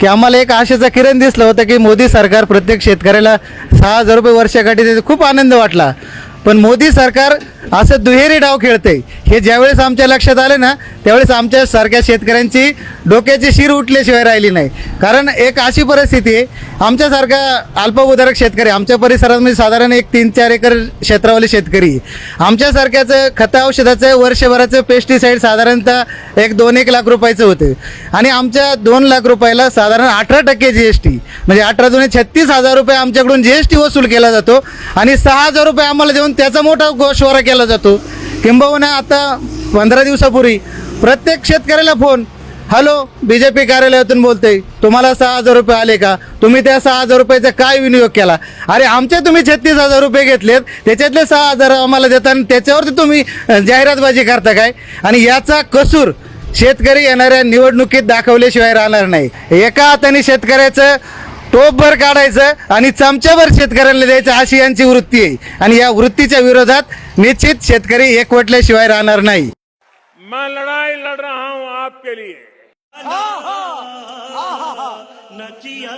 की आम्हाला एक आशेचा किरण दिसलं होतं की मोदी सरकार प्रत्येक शेतकऱ्याला सहा हजार रुपये वर्षाकाठी देते. खूप आनंद वाटला. पण मोदी सरकार असं दुहेरी डाव खेळते. हे ज्यावेळेस आमच्या लक्षात आले ना त्यावेळेस आमच्या सारख्या शेतकऱ्यांची डोक्याची शिर उठल्याशिवाय राहिली नाही. कारण एक अशी परिस्थिती आहे आमच्यासारखा अल्पभूधारक शेतकरी आमच्या परिसरामध्ये म्हणजे साधारण एक तीन चार एकर क्षेत्रावाले शेतकरी आमच्यासारख्याचं खतं औषधाचं वर्षभराचं पेस्टिसाईड साधारणतः एक दोन एक लाख रुपयाचं होतं. आणि आमच्या दोन लाख रुपयाला साधारण अठरा टक्के जी एस टी म्हणजे अठरा दोन छत्तीस हजार रुपये आमच्याकडून जी एस टी वसूल केला जातो. आणि सहा हजार रुपये आम्हाला देऊन त्याचा मोठा गोशवारा केला जातो. किंबहुना आता पंधरा दिवसापूर्वी प्रत्येक शेतकऱ्याला phone hello B J P कार्यालयातून बोलते तुम्हाला सहा हजार रुपये आले का? तुम्ही त्या सहा हजार रुपयाचा काय विनियोग केला? अरे आमचे तुम्ही छत्तीस हजार रुपये घेतलेत. त्याच्यातले सहा हजार आम्हाला देता आणि त्याच्यावरती तुम्ही जाहिरातबाजी करता काय? आणि याचा कसूर शेतकरी येणाऱ्या निवडणुकीत दाखवल्याशिवाय राहणार नाही. एका हाताने शेतकऱ्याचं टोपभर काढायचं आणि चमच्याभर शेतकऱ्यांना द्यायचं अशी यांची वृत्ती आहे आणि या वृत्तीच्या विरोधात निश्चित शेतकरी एकवटल्याशिवाय राहणार नाही मैं लड़ाई लड़ रहा हूं आपके लिए नचिया